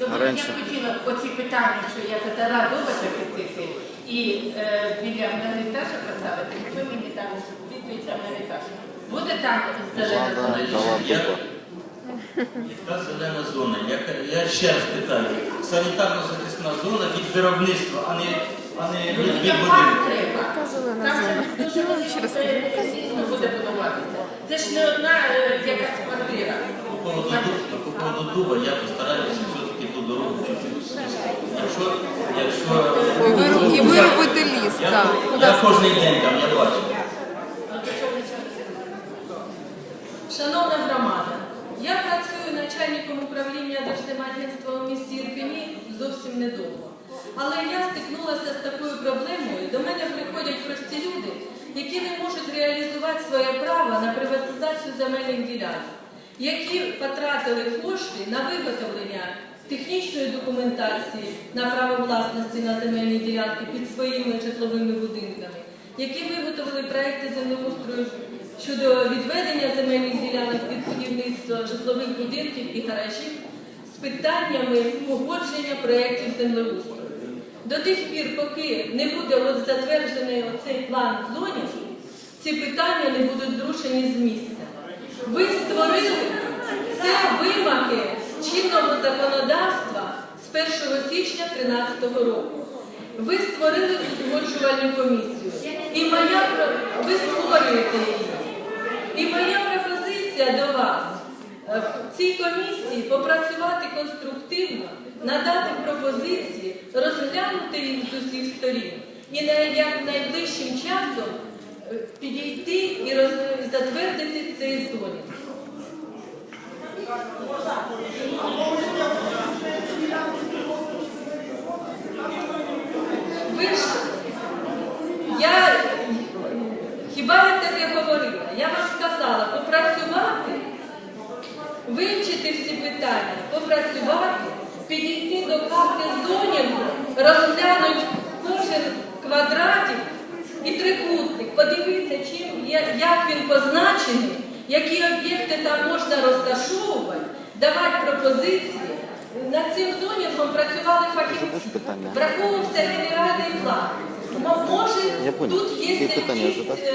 Тому Раніше. я хотіла б оці питання, що я задала дома захистити, і е, біля мене теж поставити, ви мені там відповідь саме не. Буде там зелена зона? дала Я- Яка зелена зона? Я, я ще раз питаю. Санітарно-захисна зона від виробництва, а не, а не Ну, від, будинку. Яка зелена Там же зона? дуже велика ще раз дійсно буде будуватися. Це ж не одна е, якась квартира. По поводу, ду- по поводу дуба я постараюся Якщо, якщо Ой, ви- і ви робите ліс, я, так. я кожен день там я бачу. Шановна громада, я працюю начальником управління Держземагентства у місті Ірпені зовсім недовго. Але я стикнулася з такою проблемою. До мене приходять прості люди, які не можуть реалізувати своє право на приватизацію земельних ділянок, які потратили кошти на виготовлення технічної документації на право власності на земельні ділянки під своїми житловими будинками, які виготовили проекти землеустрою щодо відведення земельних ділянок від будівництва житлових будинків і гаражів з питаннями погодження проєктів землеустрою. До тих пір, поки не буде затверджений оцей план зонів, ці питання не будуть зрушені з місця. Ви створили це вимоги чинного законодавства з 1 січня 2013 року. Ви створили узгоджувальну комісію. І моя ви створюєте її. І моя пропозиція до вас е, в цій комісії попрацювати конструктивно, надати пропозиції, розглянути їх з усіх сторін і на як найближчим часом е, підійти і затвердити цей зонінг. Ви ж хіба я таке говорила? Я вам сказала попрацювати, вивчити всі питання, попрацювати, підійти до карти зонінгу, розглянути кожен квадратик і трикутник, подивитися, чим як він позначений, які об'єкти там можна розташовувати, давати пропозиції. Над цим зонінгом працювали фахівці. Враховувався генеральний план. Ну, може, тут є якісь е,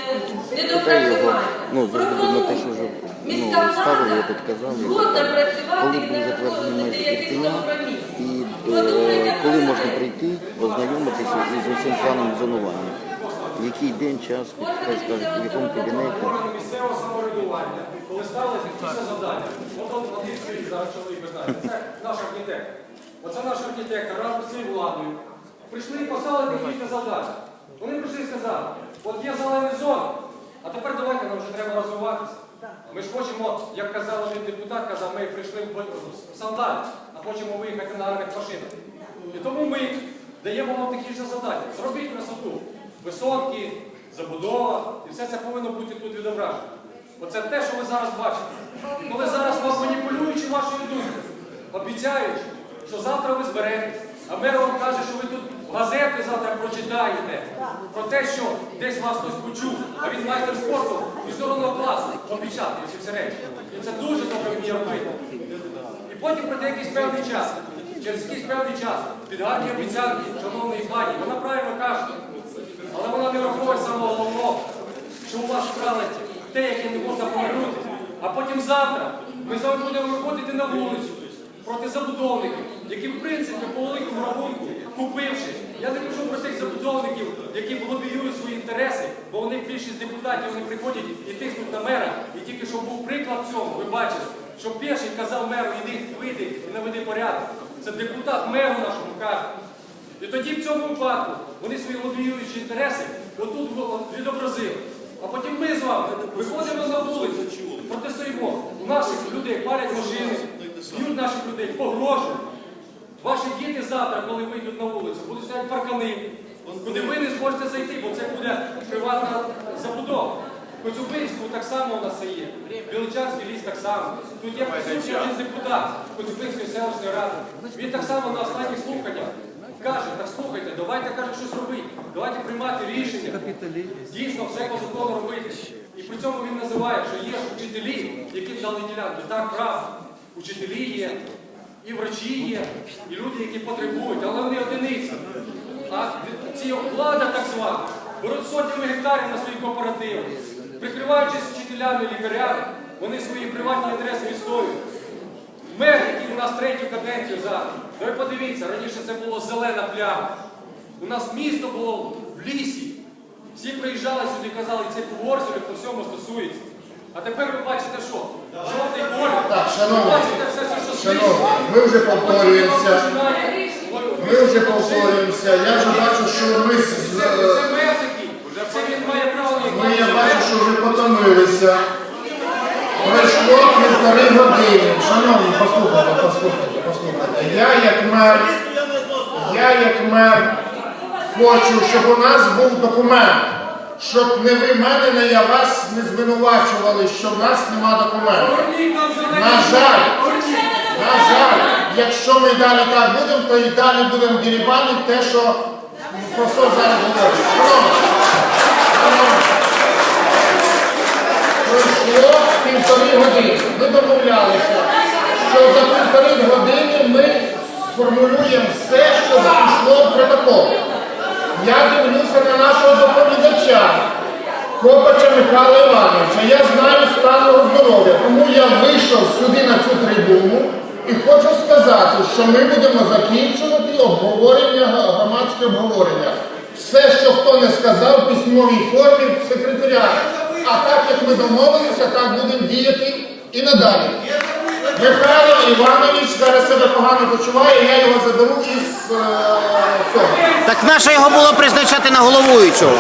недопрацювання. ну, з що вже, ну, Міська влада згодна працювати і затверджений знаходити майже компроміс. е, коли можна прийти, ознайомитися із усім планом зонування. Який день, час, в якому кабінеті. Самоврядування, коли ставили технічне завдання, от він стоїть зараз чоловік, ви знаєте, це наш архітектор. Оце наш архітектор разом з цією владою. Прийшли і поставили технічне завдання. Вони прийшли і сказали, от є зелені зони, а тепер давайте нам вже треба розвиватися. Ми ж хочемо, як казав один депутат, казав, ми прийшли в сандалі, а хочемо виїхати на армію машинах. І тому ми даємо вам технічне завдання. Зробіть красоту. Висотки, забудова, і все це повинно бути тут відображено. Оце те, що ви зараз бачите. Коли зараз вам маніпулюючи вашою думкою, обіцяючи, що завтра ви зберетесь, а мер вам каже, що ви тут газети завтра прочитаєте про те, що десь вас хтось почув, а він майстер спорту міжнародного класу обіцяти ці всі речі. І це дуже добре вміє робити. І потім пройде якийсь певний час. Через якийсь певний час під гарні обіцянки, шановної пані, вона правильно каже, але вона не враховує самого головного, що у вас вкрали те, яке не можна повернути. А потім завтра ми з вами будемо виходити на вулицю проти забудовників, які в принципі по великому рахунку, купивши, я не кажу про тих забудовників, які лобіюють свої інтереси, бо вони більшість депутатів вони приходять і тиснуть на мера. І тільки що був приклад цьому, ви бачите, що перший казав меру, іди вийди і наведи порядок. Це депутат меру нашому каже. І тоді в цьому випадку вони свої лобіюючі інтереси отут відобразили. А потім ми з вами виходимо на вулицю, протистоїмо. Наших людей палять машини, б'ють наших людей, погрожують. Ваші діти завтра, коли вийдуть на вулицю, будуть стояти паркани, куди ви не зможете зайти, бо це буде приватна забудова. Коцюбинську так само у нас є. Біличанський ліс так само. Тут є присутній депутат Коцюбинської селищної ради. Він так само на останніх слуханнях каже, так слухайте, давайте каже, щось робити, давайте приймати рішення. Дійсно, все по закону робити. І при цьому він називає, що є вчителі, які дали ділянки. Так, правда. Учителі є, і врачі є, і люди, які потребують, але вони одиниці. А ці влада так звана беруть сотнями гектарів на свої кооперативи, прикриваючись вчителями, лікарями, вони свої приватні інтереси відстоюють. Мер, який у нас третю каденцію зараз. Ви подивіться, раніше це було зелена пляма. У нас місто було в лісі. Всі приїжджали сюди і казали, це по по всьому стосується. А тепер ви бачите що? Жовтий колір. Так, Ви шановні, бачите все це, що шановні, ми вже повторюємося. Ми вже повторюємося. Я вже бачу, що ми з- з- Це, це. Це він має право ми, я бачу, що вже потомилися. Пройшло півтори години. Шановні, послухайте, послухайте, послухайте. Я як мер, я як мер хочу, щоб у нас був документ. Щоб не ви мене, не я вас не звинувачували, що в нас нема документу. На жаль, на жаль, якщо ми далі так будемо, то і далі будемо дірібанити те, що що зараз говорить. Пройшло півтори години. Ми домовлялися, що за півтори години ми сформулюємо все, що пішло в протокол. Я дивлюся на нашого доповідача. Копача Михайла Івановича. Я знаю стан його здоров'я, тому я вийшов сюди на цю трибуну і хочу сказати, що ми будемо закінчувати обговорення, громадське обговорення. Все, що хто не сказав письмовій формі в секретаріаті. А так як ми домовилися, так будемо діяти і надалі. Михайло Іванович зараз себе погано почуває, я його заберу із е, цього. Так наше його було призначати на головуючого.